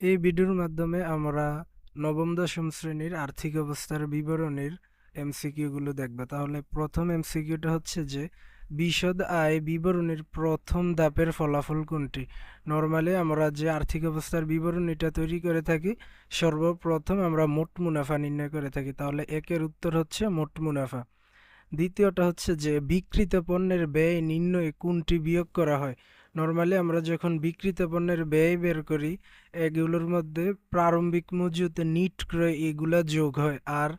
এই ভিডিওর মাধ্যমে আমরা নবম, দশম শ্রেণির আর্থিক অবস্থার বিবরণীর এমসিকিউগুলো দেখব। তাহলে প্রথম এমসিকিউটা হচ্ছে যে, বিশদ আয় বিবরণীর প্রথম ধাপের ফলাফল কোনটি? নর্মালি আমরা যে আর্থিক অবস্থার বিবরণীটা তৈরি করে থাকি, সর্বপ্রথম আমরা মোট মুনাফা নির্ণয় করে থাকি। তাহলে একের উত্তর হচ্ছে মোট মুনাফা। দ্বিতীয়টা হচ্ছে যে বিক্রিত পণ্যের ব্যয় নির্ণয়ে কোনটি বিয়োগ করা হয়? নর্মালি আমরা যখন বিক্রিত পণ্যের ব্যয় বের করি, এগুলোর মধ্যে প্রারম্ভিক মজুদ নিট ক্রয় এগুলা যোগ হয় আর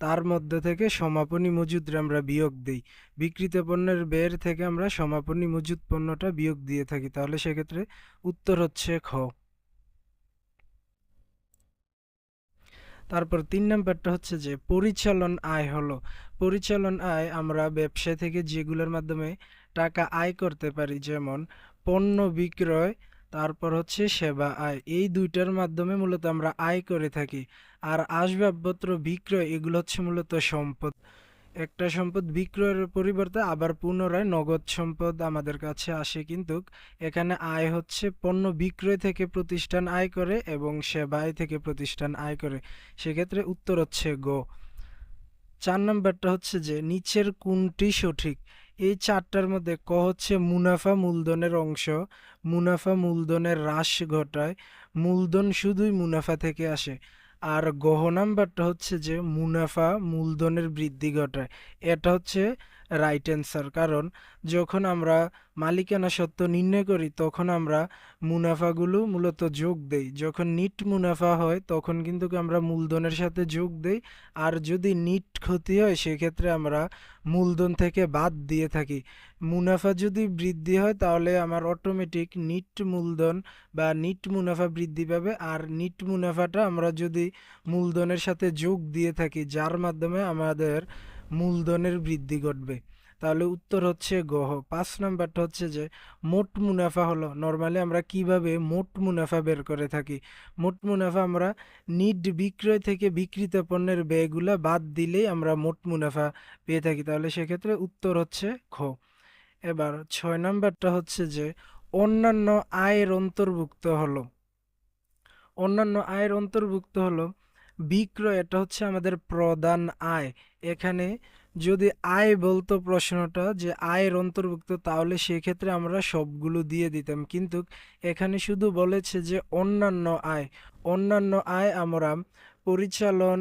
তার মধ্যে থেকে সমাপনী মজুদরে আমরা বিয়োগ দিই। বিক্রিত পণ্যের ব্যয়ের থেকে আমরা সমাপনী মজুদ পণ্যটা বিয়োগ দিয়ে থাকি। তাহলে সেক্ষেত্রে উত্তর হচ্ছে খ। তারপর তিন নম্বরটা হচ্ছে যে পরিচালন আয় হলো। পরিচালন আয় আমরা ব্যবসা থেকে যেগুলোর মাধ্যমে টাকা আয় করতে পারি, যেমন পণ্য বিক্রয়, তারপর হচ্ছে সেবা, আয়। এই দুইটার মাধ্যমে মূলত আমরা আয় করে থাকি। আর আসবাবপত্র বিক্রয়, এগুলো হচ্ছে মূলত সম্পদ। একটা সম্পদ বিক্রয়ের পরিবর্তে আবার পুনরায় নগদ সম্পদ আমাদের কাছে আসে কিন্তু এখানে আয় হচ্ছে পণ্য বিক্রয় থেকে প্রতিষ্ঠান আয় করে এবং সেবা আয় থেকে প্রতিষ্ঠান আয় করে। সেক্ষেত্রে উত্তর হচ্ছে গ। চার নম্বরটা হচ্ছে যে, নিচের কোনটি সঠিক? এই চারটার মধ্যে ক হচ্ছে মুনাফা মূলধনের অংশ। মুনাফা মূলধনের হ্রাস ঘটায়। মূলধন শুধুই মুনাফা থেকে আসে। আর গহ নাম্বারটা হচ্ছে যে মুনাফা মূলধনের বৃদ্ধি ঘটায়। এটা হচ্ছে রাইট অ্যান্সার কারণ যখন আমরা মালিকানা সত্ত্ব নির্ণয় করি, তখন আমরা মুনাফাগুলো মূলত যোগ দেই। যখন নিট মুনাফা হয়, তখন কিন্তু আমরা মূলধনের সাথে যোগ দেই। আর যদি নিট ক্ষতি হয়, সেক্ষেত্রে আমরা মূলধন থেকে বাদ দিয়ে থাকি। মুনাফা যদি বৃদ্ধি হয়, তাহলে আমার অটোমেটিক নিট মূলধন বা নিট মুনাফা বৃদ্ধি পাবে। আর নিট মুনাফাটা আমরা যদি মূলধনের সাথে যোগ দিয়ে থাকি, যার মাধ্যমে আমাদের মূলধনের বৃদ্ধি ঘটবে। তাহলে উত্তর হচ্ছে গহ পাঁচ নাম্বারটা হচ্ছে যে, মোট মুনাফা হলো, নর্মালি আমরা কীভাবে মোট মুনাফা বের করে থাকি? মোট মুনাফা আমরা নিট বিক্রয় থেকে বিক্রিত পণ্যের ব্যয়গুলা বাদ দিলেই আমরা মোট মুনাফা পেয়ে থাকি। তাহলে সেক্ষেত্রে উত্তর হচ্ছে খ এবার ছয় নাম্বারটা হচ্ছে যে, অন্যান্য আয়ের অন্তর্ভুক্ত হলো। অন্যান্য আয়ের অন্তর্ভুক্ত হলো বিক্রয়, এটা হচ্ছে আমাদের প্রদান আয়। এখানে যদি আয় বলতো প্রশ্নটা যে আয়ের অন্তর্ভুক্ত, তাহলে সেক্ষেত্রে আমরা সবগুলো দিয়ে দিতাম। কিন্তু এখানে শুধু বলেছে যে অন্যান্য আয়। অন্যান্য আয় আমরা পরিচালন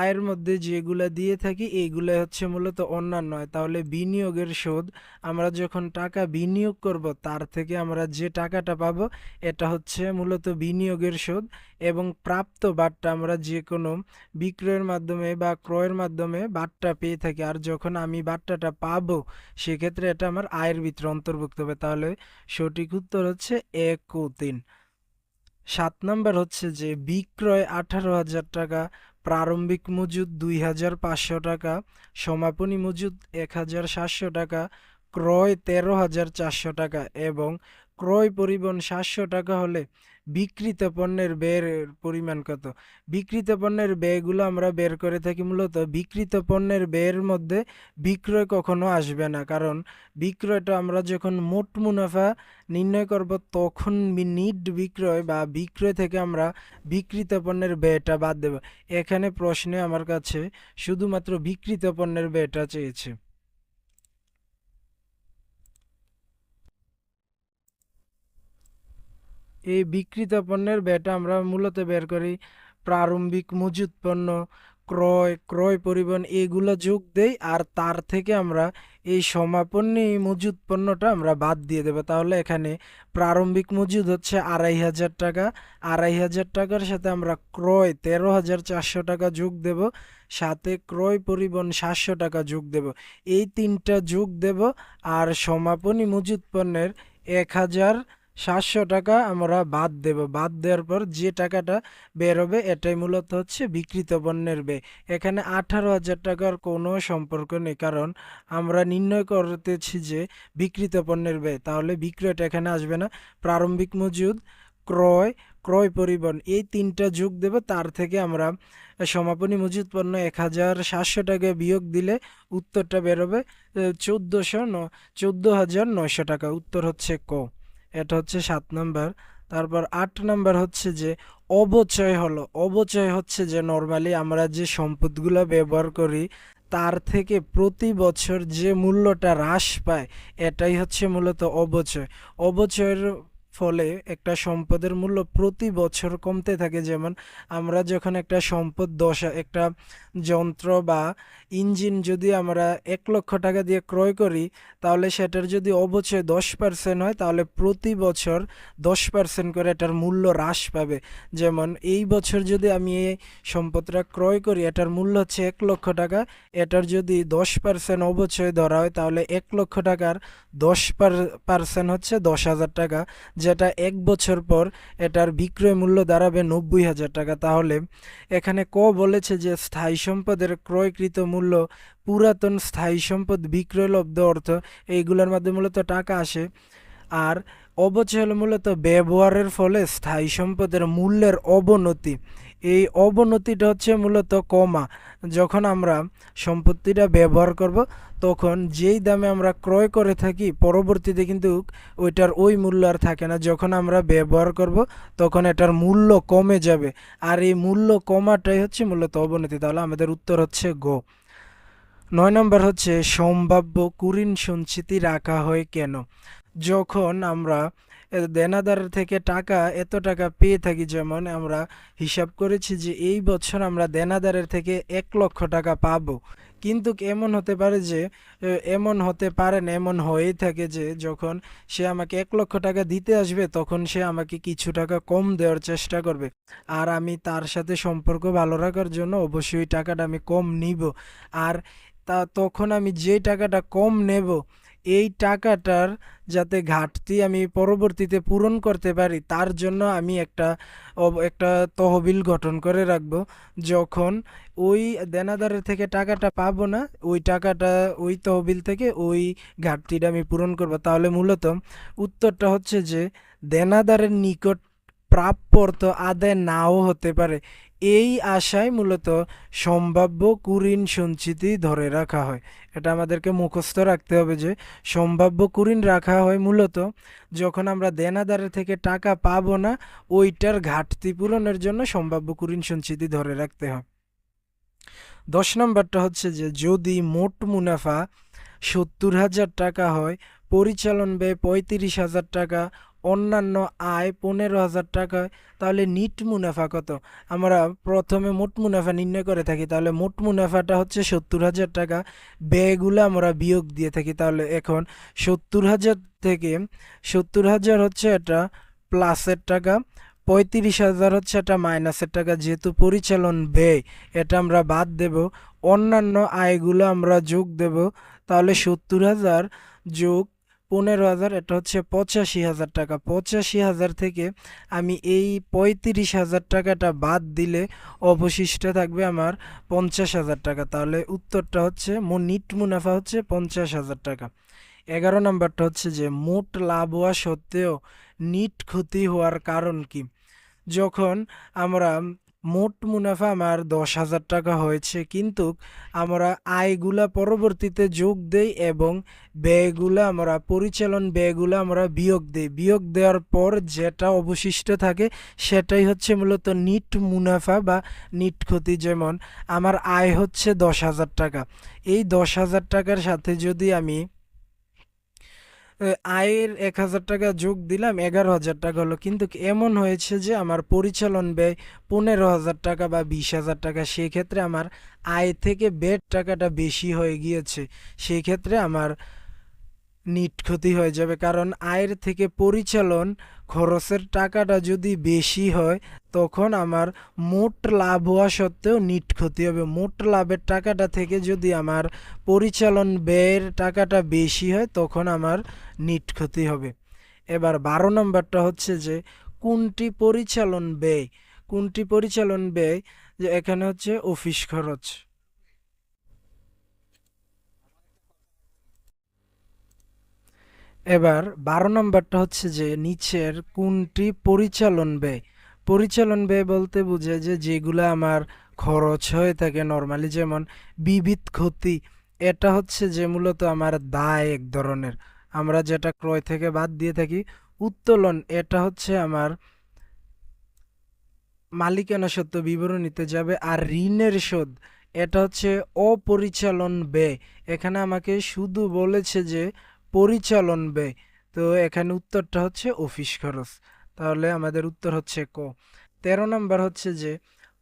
আয়ের মধ্যে যেগুলা দিয়ে থাকি এইগুলা হচ্ছে মূলত অন্যান্য আয়। তাহলে বিনিয়োগের শোধ, আমরা যখন টাকা বিনিয়োগ করব, তার থেকে আমরা যে টাকাটা পাব, এটা হচ্ছে মূলত বিনিয়োগের শোধ এবং প্রাপ্ত বাট্টা আমরা যে কোনো বিক্রয়ের মাধ্যমে বা ক্রয়ের মাধ্যমে বাট্টা পেয়ে থাকি। আর যখন আমি বাট্টাটা পাবো, সেক্ষেত্রে এটা আমার আয়ের ভিতরে অন্তর্ভুক্ত হবে। তাহলে সঠিক উত্তর হচ্ছে এক ও তিন। সাত নম্বর হচ্ছে যে বিক্রয় আঠারো হাজার টাকা, প্রারম্ভিক মজুদ দুই হাজার পাঁচশো টাকা, সমাপনী মজুদ এক হাজার সাতশো টাকা, ক্রয় তেরো হাজার চারশো টাকা এবং ক্রয় পরিবহন সাতশো টাকা হলে বিক্রিত পণ্যের ব্যয়ের পরিমাণ কত? বিক্রিত পণ্যের ব্যয়গুলো আমরা বের করে থাকি মূলত বিক্রিত পণ্যের ব্যয়ের মধ্যে বিক্রয় কখনো আসবে না। কারণ বিক্রয়টা আমরা যখন মোট মুনাফা নির্ণয় করব, তখন নিট বিক্রয় বা বিক্রয় থেকে আমরা বিক্রিত পণ্যের ব্যয়টা বাদ দেব। এখানে প্রশ্নে আমার কাছে শুধুমাত্র বিক্রিত পণ্যের ব্যয়টা চেয়েছে। এই বিক্রিত পণ্যের ব্যয়টা আমরা মূলত বের করি প্রারম্ভিক মজুদ পণ্য, ক্রয় ক্রয় পরিবহন এগুলো যোগ দেই আর তার থেকে আমরা এই সমাপনী মজুদ পণ্যটা আমরা বাদ দিয়ে দেবো। তাহলে এখানে প্রারম্ভিক মজুদ হচ্ছে আড়াই হাজার টাকা। আড়াই হাজার টাকার সাথে আমরা ক্রয় তেরো হাজার চারশো টাকা যোগ দেব, সাথে ক্রয় পরিবহন সাতশো টাকা যোগ দেব। এই তিনটা যোগ দেব আর সমাপনী মজুদ পণ্যের এক হাজার সাতশো টাকা আমরা বাদ দেব। বাদ দেওয়ার পর যে টাকাটা বেরোবে এটাই মূলত হচ্ছে বিক্রিত পণ্যের ব্যয়। এখানে আঠারো হাজার টাকার কোনো সম্পর্ক নেই, কারণ আমরা নির্ণয় করতেছি যে বিক্রিত পণ্যের ব্যয়। তাহলে বিক্রয়টা এখানে আসবে না। প্রারম্ভিক মজুদ, ক্রয় ক্রয় পরিবহন, এই তিনটা যোগ দেব। তার থেকে আমরা সমাপনী মজুদ পণ্য এক হাজার সাতশো টাকা বিয়োগ দিলে উত্তরটা বেরোবে চোদ্দোশো ন, চোদ্দ হাজার নয়শো টাকা। উত্তর হচ্ছে ক। এটা হচ্ছে সাত নাম্বার। তারপর আট নাম্বার হচ্ছে যে, অবচয় হলো। অবচয় হচ্ছে যে নর্মালি আমরা যে সম্পদগুলো ব্যবহার করি, তার থেকে প্রতি বছর যে মূল্যটা হ্রাস পায়, এটাই হচ্ছে মূলত অবচয়। অবচয়ের ফলে একটা সম্পদের মূল্য প্রতি বছর কমতে থাকে। যেমন আমরা যখন একটা সম্পদ দশ, একটা যন্ত্র বা ইঞ্জিন যদি আমরা এক লক্ষ টাকা দিয়ে ক্রয় করি, তাহলে সেটার যদি অবচয় দশ পার্সেন্ট হয়, তাহলে প্রতি বছর দশ পার্সেন্ট করে এটার মূল্য হ্রাস পাবে। যেমন এই বছর যদি আমি এই সম্পদটা ক্রয় করি, এটার মূল্য হচ্ছে এক লক্ষ টাকা, এটার যদি দশ পার্সেন্ট অবচয় ধরা হয়, তাহলে এক লক্ষ টাকার দশ পার্সেন্ট হচ্ছে দশ হাজার টাকা। যেটা এক বছর পর এটার বিক্রয় মূল্য দাঁড়াবে নব্বই হাজার টাকা। তাহলে এখানে ক বলেছে যে স্থায়ী সম্পদের ক্রয়কৃত মূল্য পুরাতন স্থায়ী সম্পদ বিক্রয়লব্ধ অর্থ, এইগুলোর মাধ্যমে মূলত টাকা আসে। আর অবচয় মূলত ব্যবহারের ফলে স্থায়ী সম্পদের মূল্যের অবনতি। এই অবনতিটা হচ্ছে মূলত কমা। যখন আমরা সম্পত্তিটা ব্যবহার করব, তখন যেই দামে আমরা ক্রয় করে থাকি, পরবর্তীতে কিন্তু ওইটার ওই মূল্য আর থাকে না। যখন আমরা ব্যবহার করব, তখন এটার মূল্য কমে যাবে। আর এই মূল্য কমাটাই হচ্ছে মূলত অবনতি। তাহলে আমাদের উত্তর হচ্ছে গো। নয় নম্বর হচ্ছে, সম্ভাব্য কুরিন সঞ্চিতি রাখা হয় কেন? যখন আমরা দেনাদার থেকে টাকা, এত টাকা পেয়ে থাকি যেমন আমরা হিসাব করেছি যে এই বছর আমরা দেনাদারের থেকে এক লক্ষ টাকা পাবো। কিন্তু এমন হতে পারে যে এমন হতে পারে না, এমন হয়েই থাকে যে যখন সে আমাকে এক লক্ষ টাকা দিতে আসবে তখন সে আমাকে কিছু টাকা কম দেওয়ার চেষ্টা করবে। আর আমি তার সাথে সম্পর্ক ভালো রাখার জন্য অবশ্যই টাকাটা আমি কম নিব। আর তা তখন আমি যে টাকাটা কম নেব এই টাকাটার যাতে ঘাটতি আমি পরবর্তীতে পূরণ করতে পারি, তার জন্য আমি একটা একটা তহবিল গঠন করে রাখব। যখন ওই দেনাদারের থেকে টাকাটা পাবো না, ওই টাকাটা, ওই তহবিল থেকে ওই ঘাটতিটা আমি পূরণ করব। তাহলে মূলত উত্তরটা হচ্ছে যে, দেনাদারের নিকট প্রাপ্য অর্থ আদায় নাও হতে পারে। এই আশায় মূলত সম্ভাব্য কুরিন সঞ্চিতি ধরে রাখা হয়। এটা আমাদেরকে মুখস্থ রাখতে হবে যে সম্ভাব্য কুরিন রাখা হয় মূলত যখন আমরা দেনাদারের থেকে টাকা পাবো না, ওইটার ঘাটতি পূরণের জন্য সম্ভাব্য কুরিন সঞ্চিতি ধরে রাখতে হয়। দশ নম্বরটা হচ্ছে যে যদি মোট মুনাফা সত্তর হাজার টাকা হয়, পরিচালন ব্যয় পঁয়ত্রিশ হাজার টাকা অন্যান্য আয় পনেরো হাজার টাকা, তাহলে নিট মুনাফা কত? আমরা প্রথমে মোট মুনাফা নির্ণয় করে থাকি, তাহলে মোট মুনাফাটা হচ্ছে সত্তর হাজার টাকা, ব্যয়গুলো আমরা বিয়োগ দিয়ে থাকি, তাহলে এখন সত্তর হাজার থেকে সত্তর হাজার হচ্ছে এটা প্লাসের টাকা, পঁয়ত্রিশ হাজার হচ্ছে এটা মাইনাসের টাকা, যেহেতু পরিচালন ব্যয়, এটা আমরা বাদ দেব, অন্যান্য আয়গুলো আমরা যোগ দেব, তাহলে সত্তর হাজার যোগ পনেরো হাজার, এটা হচ্ছে পঁচাশি হাজার টাকা। পঁচাশি হাজার থেকে আমি এই পঁয়ত্রিশ হাজার টাকাটা বাদ দিলে অবশিষ্ট থাকবে আমার পঞ্চাশ হাজার টাকা। তাহলে উত্তরটা হচ্ছে নিট মুনাফা হচ্ছে পঞ্চাশ হাজার টাকা। এগারো নাম্বারটা হচ্ছে যে, মোট লাভ হওয়া সত্ত্বেও নিট ক্ষতি হওয়ার কারণ কি? যখন আমরা মোট মুনাফা আমার দশ হাজার টাকা হয়েছে, কিন্তু আমরা আয়গুলা পরবর্তীতে যোগ দেই এবং ব্যয়গুলা আমরা, পরিচালন ব্যয়গুলো আমরা বিয়োগ দেই। বিয়োগ দেওয়ার পর যেটা অবশিষ্ট থাকে সেটাই হচ্ছে মূলত নিট মুনাফা বা নিট ক্ষতি। যেমন, আমার আয় হচ্ছে দশ হাজার টাকা। এই দশ হাজার টাকার সাথে যদি আমি আয়ের এক হাজার টাকা যোগ দিলাম, এগারো হাজার টাকা হলো। কিন্তু এমন হয়েছে যে আমার পরিচালন ব্যয় পনেরো হাজার টাকা বা বিশ হাজার টাকা। সেই ক্ষেত্রে আমার আয় থেকে বেড টাকাটা বেশি হয়ে গিয়েছে। সেই ক্ষেত্রে আমার নিট ক্ষতি হয়ে যাবে। কারণ আয়ের থেকে পরিচালন খরচের টাকাটা যদি বেশি হয়, তখন আমার মোট লাভ হওয়া সত্ত্বেও নিট ক্ষতি হবে। মোট লাভের টাকাটা থেকে যদি আমার পরিচালন ব্যয়ের টাকাটা বেশি হয়, তখন আমার নিট ক্ষতি হবে। এবার বারো নম্বরটা হচ্ছে যে, কোনটি পরিচালন ব্যয়? কোনটি পরিচালন ব্যয়? যে এখানে হচ্ছে অফিস খরচ। এবার বারো নম্বরটা হচ্ছে যে, নিচের কোনটি পরিচালন ব্যয়? পরিচালন ব্যয় বলতে বুঝে যে, যেগুলো আমার খরচ হয়ে থাকে নর্মালি যেমন বিবিধ ক্ষতি, এটা হচ্ছে যে মূলত আমার দায় এক ধরনের। আমরা যেটা ক্রয় থেকে বাদ দিয়ে থাকি, উত্তোলন, এটা হচ্ছে আমার মালিকানা সত্ত্ব বিবরণীতে যাবে, আর ঋণের শোধ, এটা হচ্ছে অপরিচালন ব্যয়। এখানে আমাকে শুধু বলেছে যে পরিচালন ব্যয়, তো এখানে উত্তরটা হচ্ছে অফিস খরচ। তাহলে আমাদের উত্তর হচ্ছে ক। তেরো নম্বর হচ্ছে যে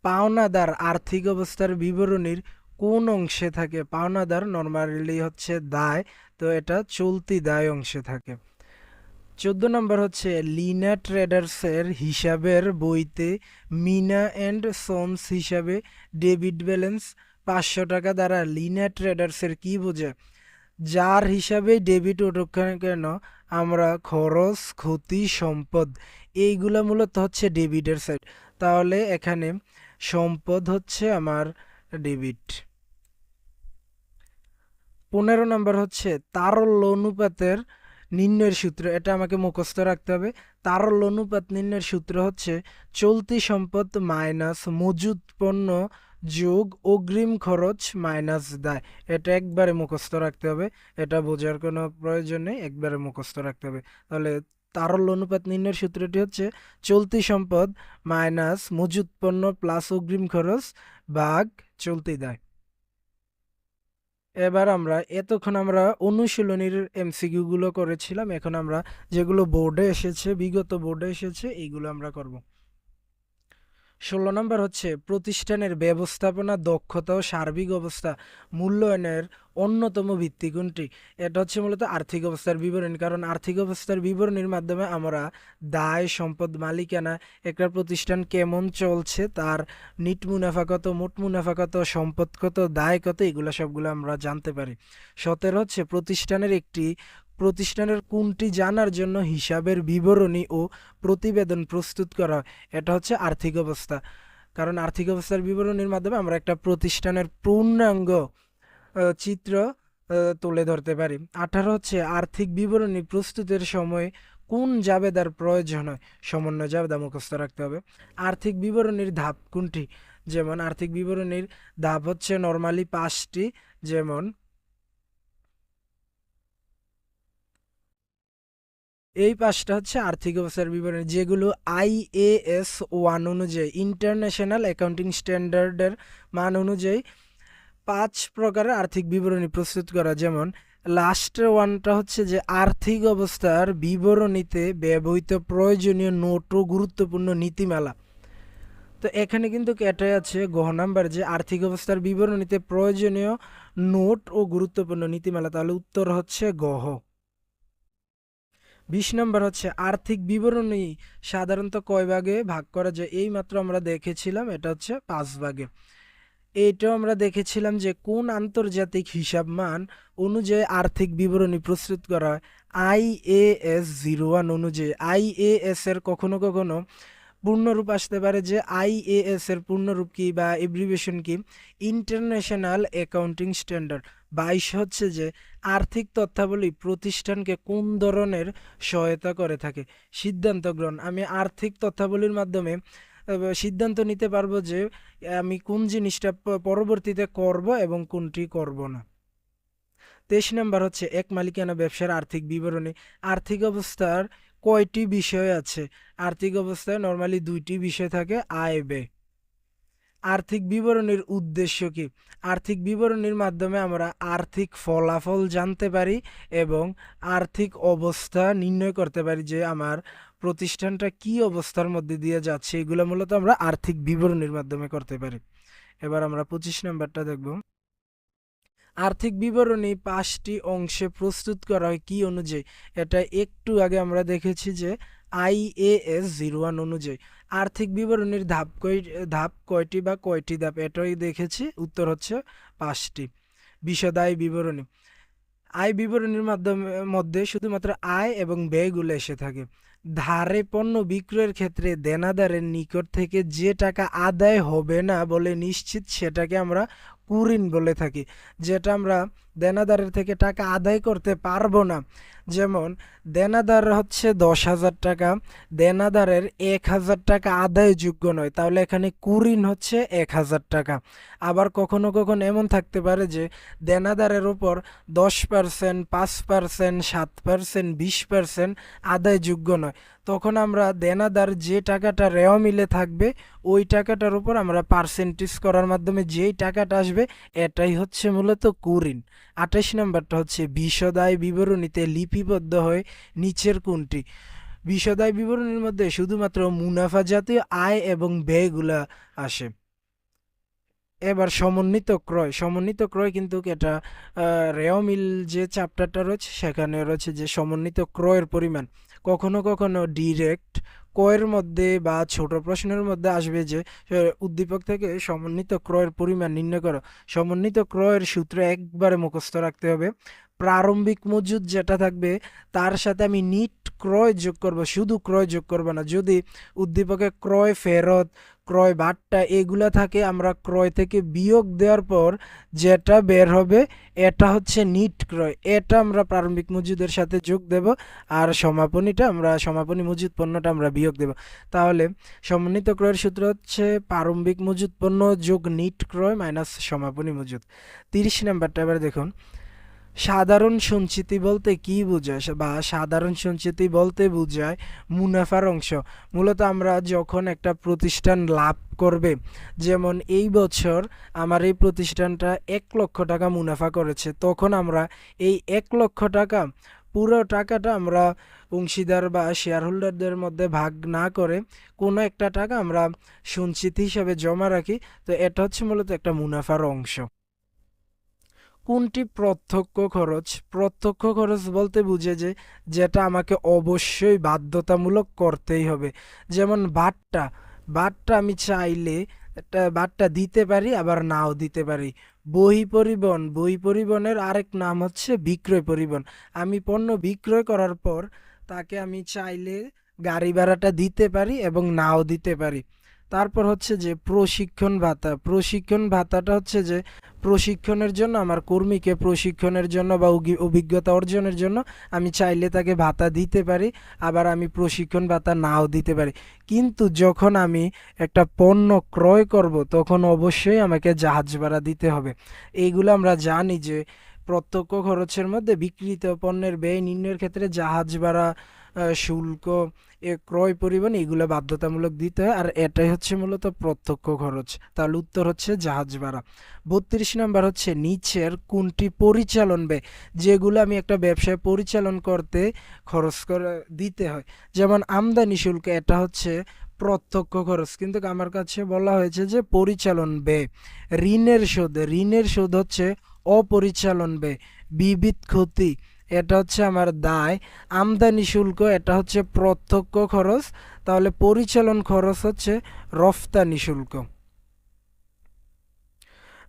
পাওনাদার আর্থিক অবস্থার বিবরণীর কোন অংশে থাকে? পাওনাদার নর্মালি হচ্ছে দায়, তো এটা চলতি দায় অংশে থাকে। চোদ্দ নম্বর হচ্ছে লিনা ট্রেডার্সের হিসাবের বইতে মিনা অ্যান্ড সন্স হিসাবে ডেবিট ব্যালেন্স পাঁচশো টাকা দ্বারা লিনা ট্রেডার্সের কি বোঝে? যার হিসাবে ডেবিট উঠুক কেন, আমরা খরচ, ক্ষতি, সম্পদ, এইগুলো মূলত হচ্ছে ডেবিটের সাইড। তাহলে এখানে সম্পদ হচ্ছে আমার ডেবিট। পনেরো নম্বর হচ্ছে তারল্য অনুপাতের নির্ণয়ের সূত্র, এটা আমাকে মুখস্থ রাখতে হবে। তারল্য অনুপাত নির্ণয়ের সূত্র হচ্ছে চলতি সম্পদ মাইনাস মজুদ পণ্য যোগ অগ্রিম খরচ মাইনাস দায়। এটা একবারে মুখস্থ রাখতে হবে, এটা বোঝার কোনো প্রয়োজন নেই, একবারে মুখস্থ রাখতে হবে। তাহলে তারল্য অনুপাত নির্ণয়ের সূত্রটি হচ্ছে চলতি সম্পদ মাইনাস মজুদ পণ্য প্লাস অগ্রিম খরচ ভাগ চলতি দায়। এবার আমরা এতক্ষণ আমরা অনুশীলনীর এমসিকিউ গুলো করেছিলাম, এখন আমরা যেগুলো বোর্ডে এসেছে, বিগত বোর্ডে এসেছে, এইগুলো আমরা করব। ষোলো নম্বর হচ্ছে প্রতিষ্ঠানের ব্যবস্থাপনা দক্ষতা ও সার্বিক অবস্থা মূল্যায়নের অন্যতম ভিত্তি কোনটি? এটা হচ্ছে মূলত আর্থিক অবস্থার বিবরণী। কারণ আর্থিক অবস্থার বিবরণীর মাধ্যমে আমরা দায়, সম্পদ, মালিকানা, একটা প্রতিষ্ঠান কেমন চলছে, তার নিট মুনাফা কত, মোট মুনাফা কত, সম্পদ কত, দায় কত, এগুলো সবগুলো আমরা জানতে পারি। সতেরো হচ্ছে প্রতিষ্ঠানের একটি প্রতিষ্ঠানের কোনটি জানার জন্য হিসাবের বিবরণী ও প্রতিবেদন প্রস্তুত করা হয়, এটা হচ্ছে আর্থিক অবস্থা। কারণ আর্থিক অবস্থার বিবরণীর মাধ্যমে আমরা একটা প্রতিষ্ঠানের পূর্ণাঙ্গ চিত্র তুলে ধরতে পারি। আঠারো হচ্ছে আর্থিক বিবরণী প্রস্তুতের সময় কোন জাবেদার প্রয়োজন হয়, সমন্বয় জাবেদা মুখস্থ রাখতে হবে। আর্থিক বিবরণীর ধাপ কোনটি? যেমন আর্থিক বিবরণীর ধাপ হচ্ছে নর্মালি পাঁচটি, যেমন এই পাঁচটা হচ্ছে আর্থিক অবস্থার বিবরণী, যেগুলো আইএএস ওয়ান অনুযায়ী ইন্টারন্যাশনাল অ্যাকাউন্টিং স্ট্যান্ডার্ডের মান অনুযায়ী পাঁচ প্রকারের আর্থিক বিবরণী প্রস্তুত করা। যেমন লাস্টের ওয়ানটা হচ্ছে যে আর্থিক অবস্থার বিবরণীতে ব্যবহৃত প্রয়োজনীয় নোট ও গুরুত্বপূর্ণ নীতিমালা। তো এখানে কিন্তু এটাই আছে গহ নাম্বার, যে আর্থিক অবস্থার বিবরণীতে প্রয়োজনীয় নোট ও গুরুত্বপূর্ণ নীতিমালা। তাহলে উত্তর হচ্ছে গহ বিশ নম্বর হচ্ছে, আর্থিক বিবরণী সাধারণত কয় ভাগে ভাগ করা যায়? এই মাত্র আমরা দেখেছিলাম, এটা হচ্ছে পাঁচ ভাগে। এইটাও আমরা দেখেছিলাম যে, কোন আন্তর্জাতিক হিসাব মান অনুযায়ী আর্থিক বিবরণী প্রস্তুত করা হয়? আইএএস জিরো ওয়ান অনুযায়ী। আইএএস এর কখনো কখনো পূর্ণরূপ আসতে পারে যে আইএএস এর পূর্ণরূপ কি বা এব্রিভিয়েশন কি? ইন্টারন্যাশনাল অ্যাকাউন্টিং স্ট্যান্ডার্ড বাইশ হচ্ছে যে আর্থিক তথ্যাবলী প্রতিষ্ঠানকে কোন ধরনের সহায়তা করে থাকে? সিদ্ধান্ত গ্রহণ। আমি আর্থিক তথ্যাবলীর মাধ্যমে সিদ্ধান্ত নিতে পারব যে আমি কোন জিনিসটা পরবর্তীতে করব এবং কোনটি করব না। তেইশ নম্বর হচ্ছে এক মালিকানা ব্যবসার আর্থিক বিবরণী। আর্থিক অবস্থার কয়টি বিষয় আছে? আর্থিক অবস্থায় নর্মালি দুইটি বিষয় থাকে, আয়, ব্যয়। আর্থিক বিবরণীর উদ্দেশ্য কি? আর্থিক বিবরণীর মাধ্যমে আমরা আর্থিক ফলাফল জানতে পারি এবং আর্থিক অবস্থা নির্ণয় করতে পারি যে আমার প্রতিষ্ঠানটা কি অবস্থার মধ্যে দিয়ে যাচ্ছে। এগুলো মূলত আমরা আর্থিক বিবরণীর মাধ্যমে করতে পারি। এবার আমরা পঁচিশ নম্বরটা দেখব। আর্থিক বিবরণী পাঁচটি অংশে প্রস্তুত করা হয় কি অনুযায়ী? এটা একটু আগে আমরা দেখেছি যে আইএএস জিরো ওয়ান অনুযায়ী। আর্থিক বিবরণীর ধাপ কয় ধাপ কয়টি বা কয়টি ধাপ? এটাই দেখেছি। উত্তর হচ্ছে পাঁচটি। বিশদ আয় বিবরণী। আয় বিবরণীর মাধ্যমে, মধ্যে শুধুমাত্র আয় এবং ব্যয়গুলো এসে থাকে। ধারে পণ্য বিক্রয়ের ক্ষেত্রে দেনাদারের নিকট থেকে যে টাকা আদায় হবে না বলে নিশ্চিত, সেটাকে আমরা কুরিন বলে থাকি। যেটা আমরা দেনাদারের থেকে টাকা আদায় করতে পারব না। যেমন, দেনাদার হচ্ছে দশ হাজার টাকা, দেনাদারের এক হাজার টাকা আদায়যোগ্য নয়, তাহলে এখানে কুরিন হচ্ছে এক হাজার টাকা। আবার কখনো কখনো এমন থাকতে পারে যে, দেনাদারের উপর দশ পার্সেন্ট, পাঁচ পার্সেন্ট, সাত পার্সেন্ট, বিশ পার্সেন্ট আদায়যোগ্য নয়। তখন আমরা দেনাদার যে টাকাটা রেওয়া মিলে থাকবে, ওই টাকাটার উপর আমরা পার্সেন্টেজ করার মাধ্যমে যেই টাকাটা আসবে, এটাই হচ্ছে মূলত কুরিন। আঠাশ নাম্বারটা হচ্ছে, বিশদায় বিবরণীতে লিপিবদ্ধ হয়ে নিচের কোনটি? বিশদায় বিবরণীর মধ্যে শুধুমাত্র মুনাফা জাতীয় আয় এবং ব্যয়গুলা আসে। এবার সমন্বিত ক্রয়। সমন্বিত ক্রয় কিন্তু এটা রেও মিল যে চ্যাপ্টারটা রয়েছে, সেখানে রয়েছে যে সমন্বিত ক্রয়ের পরিমাণ। কখনো কখনো ডিরেক্ট ক্রয়ের মধ্যে বা ছোট প্রশ্নের মধ্যে আসবে যে উদ্দীপক থেকে সমন্বিত ক্রয়ের পরিমাণ নির্ণয় করো। সমন্বিত ক্রয়ের সূত্র একবারে মুখস্থ রাখতে হবে। প্রারম্ভিক মজুদ যেটা থাকবে, তার সাথে আমি নিট ক্রয় যোগ করব, শুধু ক্রয় যোগ করব না। যদি উদ্দীপকে ক্রয় ফেরত ক্রয় বাট্টা এগুলা থাকে, আমরা ক্রয় থেকে বিয়োগ দেওয়ার পর যেটা বের হবে, এটা হচ্ছে নিট ক্রয়। এটা আমরা প্রারম্ভিক মজুদের সাথে যোগ দেব আর সমাপনীটা আমরা, সমাপনী মজুদ পণ্যটা আমরা বিয়োগ দেব। তাহলে সমন্বিত ক্রয়ের সূত্র হচ্ছে প্রারম্ভিক মজুদ পণ্য যোগ নিট ক্রয় মাইনাস সমাপনী মজুদ। তিরিশ নাম্বারটা এবার দেখুন। সাধারণ সঞ্চিতি বলতে কি বোঝায়? বা সাধারণ সঞ্চিতি বলতে বোঝায় মুনাফার অংশ। মূলত আমরা যখন একটা প্রতিষ্ঠান লাভ করবে, যেমন এই বছর আমার এই প্রতিষ্ঠানটা এক লক্ষ টাকা মুনাফা করেছে, তখন আমরা এই এক লক্ষ টাকা, পুরো টাকাটা আমরা অংশীদার বা শেয়ার হোল্ডারদের মধ্যে ভাগ না করে কোনো একটা টাকা আমরা সঞ্চিতি হিসাবে জমা রাখি। তো এটা হচ্ছে মূলত একটা মুনাফার অংশ। কোনটি প্রত্যক্ষ খরচ? প্রত্যক্ষ খরচ বলতে বুঝে যে যেটা আমাকে অবশ্যই বাধ্যতামূলক করতেই হবে। যেমন বাট্টা বাট্টা আমি চাইলে বাট্টা দিতে পারি, আবার নাও দিতে পারি। বহি পরিবহন বহি পরিবহনের আরেক নাম হচ্ছে বিক্রয় পরিবহন। আমি পণ্য বিক্রয় করার পর তাকে আমি চাইলে গাড়ি ভাড়াটা দিতে পারি এবং নাও দিতে পারি। তারপর হচ্ছে যে প্রশিক্ষণ ভাতা। প্রশিক্ষণ ভাতাটা হচ্ছে যে প্রশিক্ষণের জন্য, আমার কর্মীকে প্রশিক্ষণের জন্য বা অভিজ্ঞতা অর্জনের জন্য আমি চাইলে তাকে ভাতা দিতে পারি, আবার আমি প্রশিক্ষণ ভাতা নাও দিতে পারি। কিন্তু যখন আমি একটা পণ্য ক্রয় করব, তখন অবশ্যই আমাকে জাহাজ ভাড়া দিতে হবে। এইগুলো আমরা জানি যে প্রত্যক্ষ খরচের মধ্যে বিক্রিত পণ্যের ব্যয় নির্ণয়ের ক্ষেত্রে জাহাজ ভাড়া শুল্ক ক্রয় পরিবহন এগুলো বাধ্যতামূলক দিতে হয়, আর এটাই হচ্ছে মূলত প্রত্যক্ষ খরচ। তাহলে উত্তর হচ্ছে জাহাজ ভাড়া। বত্রিশ নাম্বার হচ্ছে নিচের কোনটি পরিচালন ব্যয়, যেগুলো আমি একটা ব্যবসায় পরিচালন করতে খরচ করে দিতে হয়। যেমন আমদানি শুল্ক, এটা হচ্ছে প্রত্যক্ষ খরচ। কিন্তু আমার কাছে বলা হয়েছে যে পরিচালন ব্যয়, ঋণের শোধ। ঋণের শোধ হচ্ছে অপরিচালন ব্যয়, বিবিধ ক্ষতি। এটা হচ্ছে আমার দায়। আমদানি শুল্ক, এটা হচ্ছে প্রত্যক্ষ খরচ। তাহলে পরিচালন খরচ হচ্ছে রফতানি শুল্ক।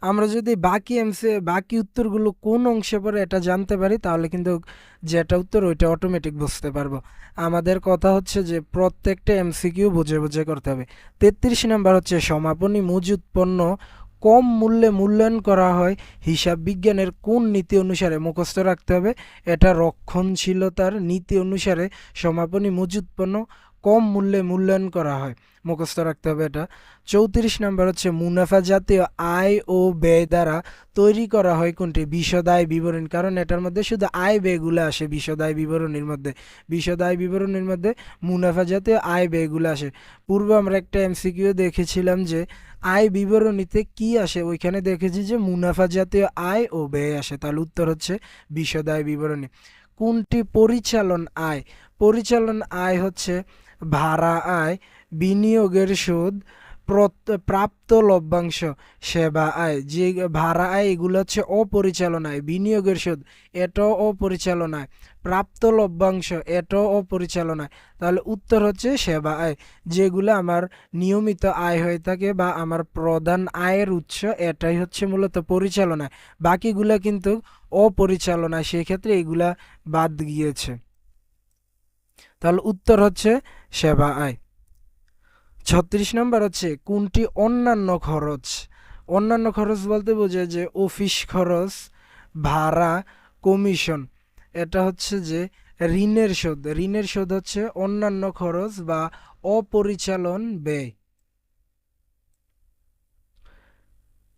আমরা যদি বাকি এমসি বাকি উত্তরগুলো কোন অংশে পড়ে এটা জানতে পারি, তাহলে কিন্তু যেটা উত্তর ওইটা অটোমেটিক বুঝতে পারব। আমাদের কথা হচ্ছে যে প্রত্যেকটা এমসি এমসিকিউ বুঝে বুঝে করতে হবে। তেত্রিশ নাম্বার হচ্ছে সমাপনী মজুদ পণ্য কম মূল্যে মূল্যায়ন করা হয়, হিসাব বিজ্ঞানের কোন নীতি অনুসারে মুখস্থ রাখতে হবে? এটা রক্ষণশীলতার নীতি অনুসারে সমাপনী পণ্য কম মূল্যে মূল্যায়ন করা হয়। মুখস্থ রাখতে হবে এটা। চৌত্রিশ নাম্বার হচ্ছে মুনাফা জাতীয় আয় ও ব্যয় দ্বারা তৈরি করা হয় কোনটি? বিশদায় বিবরণী। কারণ এটার মধ্যে শুধু আয় ব্যয়গুলো আসে বিশদায় বিবরণীর মধ্যে। বিশদায় বিবরণীর মধ্যে মুনাফা জাতীয় আয় ব্যয়গুলো আসে। পূর্বে আমরা একটা এমসিকিউ দেখেছিলাম যে আয় বিবরণীতে কি আসে? ওইখানে দেখেছি যে মুনাফা জাতীয় আয় ও ব্যয় আসে। তাহলে উত্তর হচ্ছে বিশদায় বিবরণী। কোনটি পরিচালন আয়? পরিচালন আয় হচ্ছে ভাড়া আয়, বিনিয়োগের সুদ প্রাপ্ত লভ্যাংশ, সেবা আয়। যে ভাড়া আয়, এগুলো হচ্ছে অপরিচালনায়। বিনিয়োগের সুদ, এটাও অপরিচালনায়। প্রাপ্ত লভ্যাংশ, এটাও অপরিচালনায়। তাহলে উত্তর হচ্ছে সেবা আয়। যেগুলো আমার নিয়মিত আয় হয়ে থাকে বা আমার প্রধান আয়ের উৎস, এটাই হচ্ছে মূলত পরিচালনায়। বাকিগুলা কিন্তু অপরিচালনায়। সেক্ষেত্রে এগুলা বাদ গিয়েছে। তাহলে উত্তর হচ্ছে সেবা আয়। ছত্রিশ নম্বর হচ্ছে কোনটি অন্যান্য খরচ? অন্যান্য খরচ বলতে বোঝায় যে অফিস খরচ, ভাড়া, কমিশন। এটা হচ্ছে যে ঋণের শোধ। ঋণের শোধ হচ্ছে অন্যান্য খরচ বা অপরিচালন ব্যয়।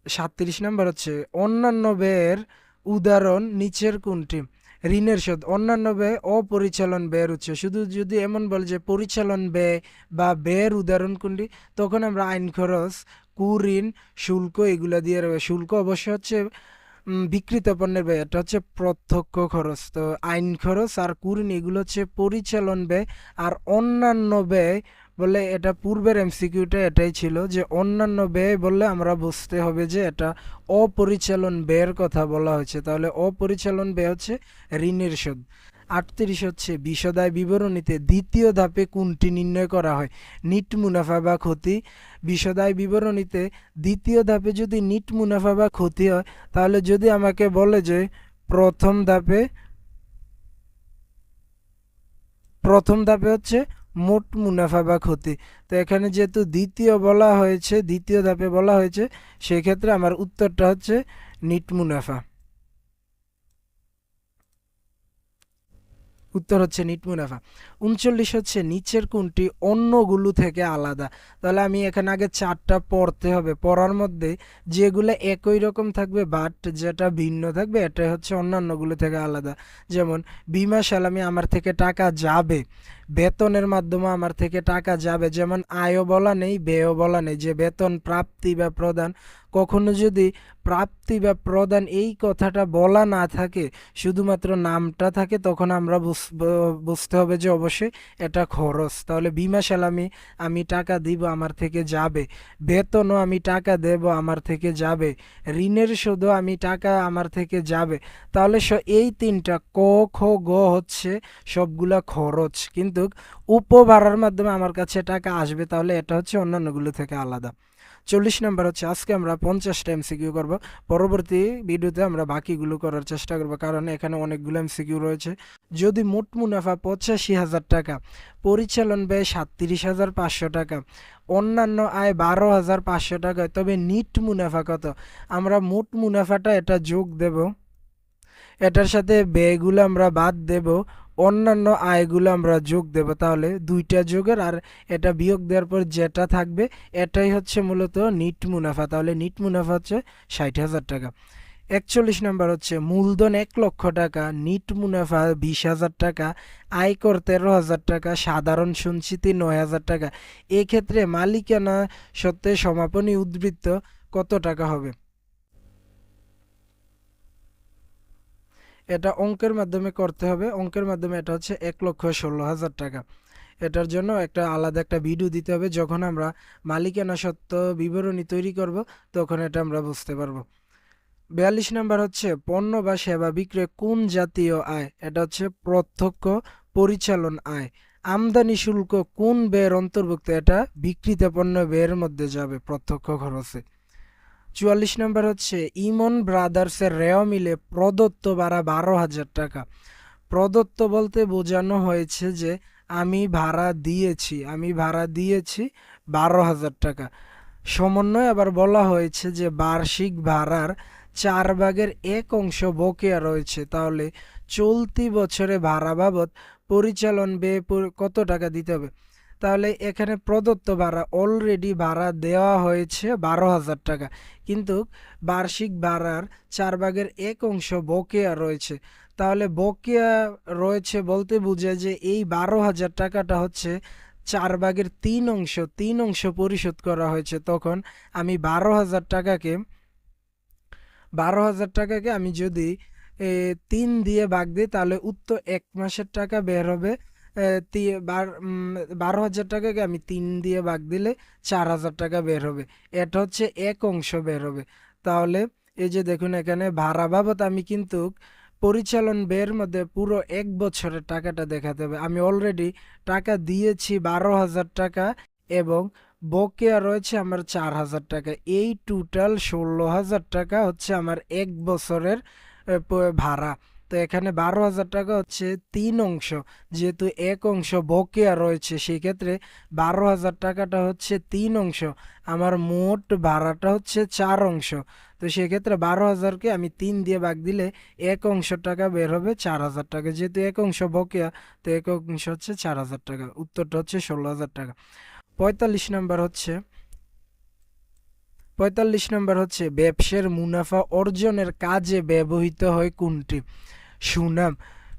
সাতত্রিশ নাম্বার হচ্ছে অন্যান্য ব্যয়ের উদাহরণ নিচের কোনটি? ঋণের শোধ। অন্যান্য ব্যয় অপরিচালন ব্যয়ের উৎস। শুধু যদি এমন বলে যে পরিচালন ব্যয় বা ব্যয়ের উদাহরণ কোনটি, তখন আমরা আইন খরচ কুঋণ শুল্ক এগুলা দিয়ে শুল্ক অবশ্য হচ্ছে বিক্রিত পণ্যের ব্যয়, এটা হচ্ছে প্রত্যক্ষ খরচ। তো আইন খরচ আর কুরিন, এগুলো হচ্ছে পরিচালন ব্যয় আর অন্যান্য ব্যয় বলে এটা পূর্বের এমসিকিউটা এটাই ছিল যে অন্যান্য ব্যয় বললে আমরা বুঝতে হবে যে এটা অপরিচালন ব্যয়ের কথা বলা হয়েছে। তাহলে অপরিচালন ব্যয় হচ্ছে ঋণের শোধ। আটত্রিশ হচ্ছে বিশদায় বিবরণীতে দ্বিতীয় ধাপে কোনটি নির্ণয় করা হয়? নিট মুনাফা বা ক্ষতি। বিশদায় বিবরণীতে দ্বিতীয় ধাপে যদি নিট মুনাফা বা ক্ষতি হয়, তাহলে যদি আমাকে বলে যে প্রথম ধাপে প্রথম ধাপে হচ্ছে মোট মুনাফা বা ক্ষতি। তো এখানে যেহেতু দ্বিতীয় বলা হয়েছে, দ্বিতীয় ধাপে বলা হয়েছে, সেক্ষেত্রে আমার উত্তরটা হচ্ছে নিট মুনাফা। উত্তর হচ্ছে নিট মুনাফা উনচল্লিশ হচ্ছে, নিচের কোনটি? অন্যগুলো থেকে আলাদা। তাহলে আমি এখানে আগে চারটা পড়তে হবে। পড়ার মধ্যে যেগুলো একই রকম থাকবে বাট যেটা ভিন্ন থাকবে, এটাই হচ্ছে অন্যান্যগুলো থেকে আলাদা। যেমন, বিমা সালামি আমার থেকে টাকা যাবে। বেতনের মাধ্যমে আমার থেকে টাকা যাবে। যেমন, আয়ও বলা নেই, ব্যয়ও বলা নেই। যে বেতন প্রাপ্তি বা প্রদান, কখনো যদি প্রাপ্তি বা প্রদান এই কথাটা বলা না থাকে, শুধুমাত্র নামটা থাকে, তখন আমরা বুঝ- বুঝতে হবে যে অবশ্যই এটা খরচ। তাহলে বিমা সালামি আমি টাকা দিব আমার থেকে যাবে। বেতনও আমি টাকা দেব আমার থেকে যাবে। ঋণের শোধও আমি টাকা আমার থেকে যাবে। তাহলে এই তিনটা ক, খ, গ হচ্ছে সবগুলা খরচ। কিন্তু উপভাড়ার মাধ্যমে আমার কাছে টাকা আসবে, তাহলে এটা হচ্ছে অন্যান্যগুলো থেকে আলাদা। চল্লিশ নাম্বার হচ্ছে, আজকে আমরা পঞ্চাশটা এমসিকিউ করব। পরবর্তী ভিডিওতে আমরা বাকিগুলো করার চেষ্টা করব, কারণ এখানে অনেকগুলো এমসিকিউ রয়েছে। যদি মোট মুনাফা পঁচাশি হাজার টাকা, পরিচালন ব্যয় সাতত্রিশ হাজার পাঁচশো টাকা, অন্যান্য আয় বারো হাজার পাঁচশো টাকা, তবে নিট মুনাফা কত? আমরা মোট মুনাফাটা এটা যোগ দেব। এটার সাথে ব্যয়গুলো আমরা বাদ দেব। অন্যান্য আয়গুলো আমরা যোগ দেব, তাহলে দুইটা যোগের আর এটা বিয়োগ দেওয়ার পর যেটা থাকবে, এটাই হচ্ছে মূলত নিট মুনাফা। তাহলে নিট মুনাফা হচ্ছে ষাট হাজার টাকা। একচল্লিশ নাম্বার হচ্ছে মূলধন এক লক্ষ টাকা, নিট মুনাফা বিশ হাজার টাকা, আয়কর তেরো হাজার টাকা, সাধারণ সঞ্চিতি নয় হাজার টাকা। এক্ষেত্রে মালিকানা সত্ত্বে সমাপনী উদ্বৃত্ত কত টাকা হবে? এটা অঙ্কের মাধ্যমে করতে হবে। অঙ্কের মাধ্যমে এটা হচ্ছে এক লক্ষ ষোলো হাজার টাকা। এটার জন্য একটা আলাদা একটা ভিডিও দিতে হবে। যখন আমরা মালিকানা সত্ত্ব বিবরণী তৈরি করব, তখন এটা আমরা বুঝতে পারব। বিয়াল্লিশ নাম্বার হচ্ছে পণ্য বা সেবা বিক্রয় কোন জাতীয় আয়? এটা হচ্ছে প্রত্যক্ষ পরিচালন আয়। আমদানি শুল্ক কোন ব্যয়ের অন্তর্ভুক্ত? এটা বিক্রিত পণ্য ব্যয়ের মধ্যে যাবে, প্রত্যক্ষ খরচে। চুয়াল্লিশ নম্বর হচ্ছে, ইমন ব্রাদার্সের রেও মিলে প্রদত্ত ভাড়া বারো হাজার টাকা। প্রদত্ত বলতে বোঝানো হয়েছে যে, আমি ভাড়া দিয়েছি, আমি ভাড়া দিয়েছি বারো হাজার টাকা। সমন্বয় আবার বলা হয়েছে যে, বার্ষিক ভাড়ার চার ভাগের এক অংশ বকেয়া রয়েছে। তাহলে চলতি বছরে ভাড়া বাবদ পরিচালন ব্যয় কত টাকা দিতে হবে? তাহলে এখানে প্রদত্ত ভাড়া অলরেডি ভাড়া দেওয়া হয়েছে বারো হাজার টাকা। কিন্তু বার্ষিক ভাড়ার চার ভাগের এক অংশ বকেয়া রয়েছে। তাহলে বকেয়া রয়েছে বলতে বোঝায় যে এই বারো হাজার টাকাটা হচ্ছে চার ভাগের তিন অংশ তিন অংশ পরিশোধ করা হয়েছে। তখন আমি বারো হাজার টাকাকে, বারো হাজার টাকাকে আমি যদি তিন দিয়ে ভাগ দিই, তাহলে উত্তর এক মাসের টাকা বের হবে বার- বারো হাজার টাকাকে আমি তিন দিয়ে ভাগ দিলে চার হাজার টাকা বের হবে। এটা হচ্ছে এক অংশ বের হবে। তাহলে এই যে দেখুন এখানে ভাড়া বাবদ আমি কিন্তু পরিচালন ব্যয়ের মধ্যে পুরো এক বছরের টাকাটা দেখাতে হবে। আমি অলরেডি টাকা দিয়েছি বারো হাজার টাকা এবং বকেয়া রয়েছে আমার চার হাজার টাকা। এই টোটাল ষোলো হাজার টাকা হচ্ছে আমার এক বছরের ভাড়া। তো এখানে বারো হাজার টাকা হচ্ছে তিন অংশ। যেহেতু এক অংশ বকেয়া রয়েছে, সেক্ষেত্রে বারো হাজার টাকাটা হচ্ছে তিন অংশ। আমার মোট ভাড়াটা হচ্ছে চার অংশ। তো সেক্ষেত্রে বারো হাজারকে আমি তিন দিয়ে ভাগ দিলে এক অংশ টাকা বের হবে চার হাজার টাকা। যেহেতু এক অংশ বকেয়া, তো এক অংশ হচ্ছে চার হাজার টাকা। উত্তরটা হচ্ছে ষোলো হাজার টাকা। পঁয়তাল্লিশ নম্বর হচ্ছে, পঁয়তাল্লিশ নম্বর হচ্ছে ব্যবসার মুনাফা অর্জনের কাজে ব্যবহৃত হয় কোনটি? সুনাম।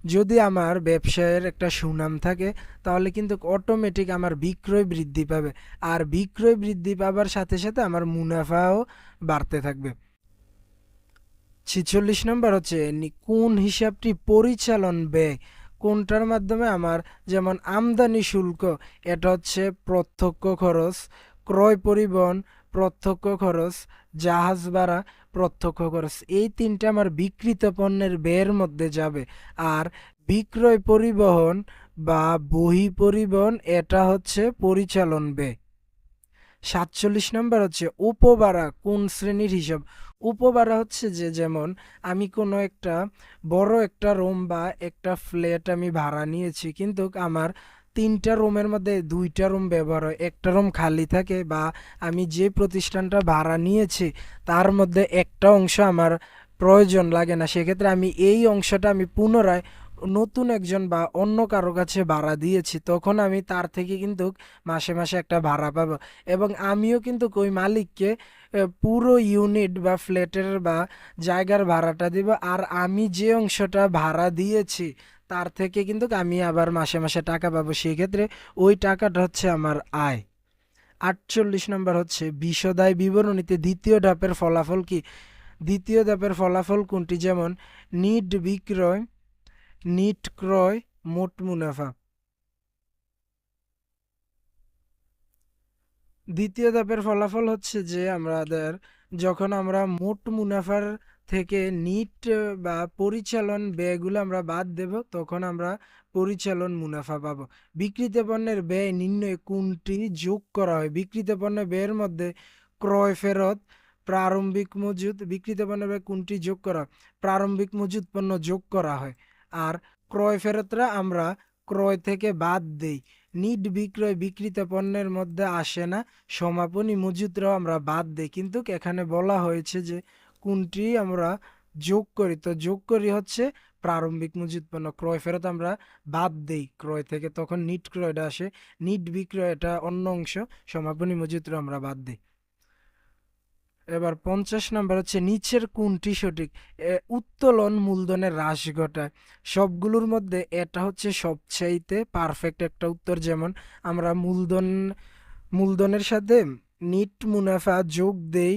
যদি আমার ব্যবসায়ের একটা সুনাম থাকে, তাহলে কিন্তু অটোমেটিক আমার বিক্রয় বৃদ্ধি পাবে। আর বিক্রয় বৃদ্ধি পাবার সাথে সাথে আমার মুনাফাও বাড়তে থাকবে। ছিচল্লিশ নম্বর হচ্ছে কোন হিসাবটি পরিচালন ব্যয়? কোনটার মাধ্যমে আমার যেমন আমদানি শুল্ক, এটা হচ্ছে প্রত্যক্ষ খরচ, ক্রয় পরিবহন, প্রত্যক্ষ খরচ, জাহাজ ভাড়া প্রত্যক্ষ খরচ এই তিনটা আমার বিক্রিত পণ্যের ব্যয়ের মধ্যে যাবে। আর বিক্রয় পরিবহন বা বহি পরিবহন, এটা হচ্ছে পরিচালন ব্যয়। সাতচল্লিশ নম্বর হচ্ছে উপবাড়া কোন শ্রেণির হিসাব? উপবাড়া হচ্ছে যে যেমন আমি কোনো একটা বড় একটা রুম বা একটা ফ্ল্যাট আমি ভাড়া নিয়েছি, কিন্তু আমার তিনটা রুমের মধ্যে দুইটা রুম ব্যবহার হয়। একটা রুম খালি থাকে বা আমি যে প্রতিষ্ঠানটা ভাড়া নিয়েছি, তার মধ্যে একটা অংশ আমার প্রয়োজন লাগে না। সেক্ষেত্রে আমি এই অংশটা আমি পুনরায় নতুন একজন বা অন্য কারও কাছে ভাড়া দিয়েছি, তখন আমি তার থেকে কিন্তু মাসে মাসে একটা ভাড়া পাবো। এবং আমিও কিন্তু ওই মালিককে পুরো ইউনিট বা ফ্ল্যাটের বা জায়গার ভাড়াটা দিব। আর আমি যে অংশটা ভাড়া দিয়েছি তার থেকে কিন্তু আমি আবার মাসে মাসে টাকা পাবো সেই ক্ষেত্রে ওই টাকাটা হচ্ছে আমার আয়। আটচল্লিশ নম্বর হচ্ছে বিশদায় বিবরণীতে দ্বিতীয় ধাপের ফলাফল কি? দ্বিতীয় ধাপের ফলাফল কোনটি? যেমন, নিট বিক্রয়, নিট ক্রয়, মোট মুনাফা। দ্বিতীয় ধাপের ফলাফল হচ্ছে যে আমাদের, যখন আমরা মোট মুনাফার থেকে নিট বা পরিচালন ব্যয়গুলো আমরা বাদ দেব, তখন আমরা পরিচালন মুনাফা পাব। বিক্রিত পণ্যের ব্যয় নির্ণয়ে কোনটি যোগ করা হয়? বিক্রিত পণ্যের ব্যয়ের মধ্যে ক্রয় ফেরত, প্রারম্ভিক মজুদ বিক্রিত পণ্যের ব্যয় কোনটি যোগ করা? প্রারম্ভিক মজুদ পণ্য যোগ করা হয়। আর ক্রয় ফেরতরা আমরা ক্রয় থেকে বাদ দেই। নিট বিক্রয় বিক্রিত পণ্যের মধ্যে আসে না, সমাপনী মজুদরাও আমরা বাদ দেই। কিন্তু এখানে বলা হয়েছে যে কোনটি আমরা যোগ করি? তো যোগ করি হচ্ছে প্রারম্ভিক মজুদ পণ্য। ক্রয় ফেরত আমরা বাদ দেই ক্রয় থেকে। তখন নিট ক্রয়টা আসে। নিট বিক্রয় এটা অন্য অংশ সমাপনী মজুদরা আমরা বাদ দিই। এবার পঞ্চাশ নাম্বার হচ্ছে নিচের কোনটি সঠিক? উত্তোলন মূলধনের হ্রাস ঘটায়। সবগুলোর মধ্যে এটা হচ্ছে সবচাইতে পারফেক্ট একটা উত্তর। যেমন আমরা মূলধন, মূলধনের সাথে নিট মুনাফা যোগ দেই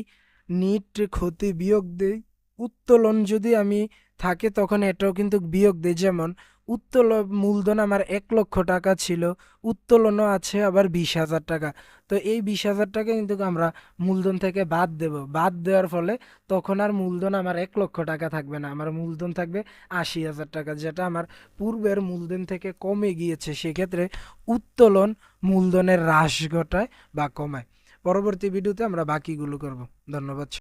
নিট ক্ষতি বিয়োগ দেই। উত্তোলন যদি আমি থাকে তখন এটাও কিন্তু বিয়োগ দেই। যেমন উত্তোলন মূলধন আমার এক লক্ষ টাকা ছিল, উত্তোলনও আছে আবার বিশ হাজার টাকা। তো এই বিশ হাজার টাকা কিন্তু আমরা মূলধন থেকে বাদ দেব। বাদ দেওয়ার ফলে তখন আর মূলধন আমার এক লক্ষ টাকা থাকবে না। আমার মূলধন থাকবে আশি হাজার টাকা, যেটা আমার পূর্বের মূলধন থেকে কমে গিয়েছে। সেক্ষেত্রে উত্তোলন মূলধনের হ্রাস ঘটায় বা কমায়। পরবর্তী ভিডিওতে আমরা বাকিগুলো করব। ধন্যবাদ।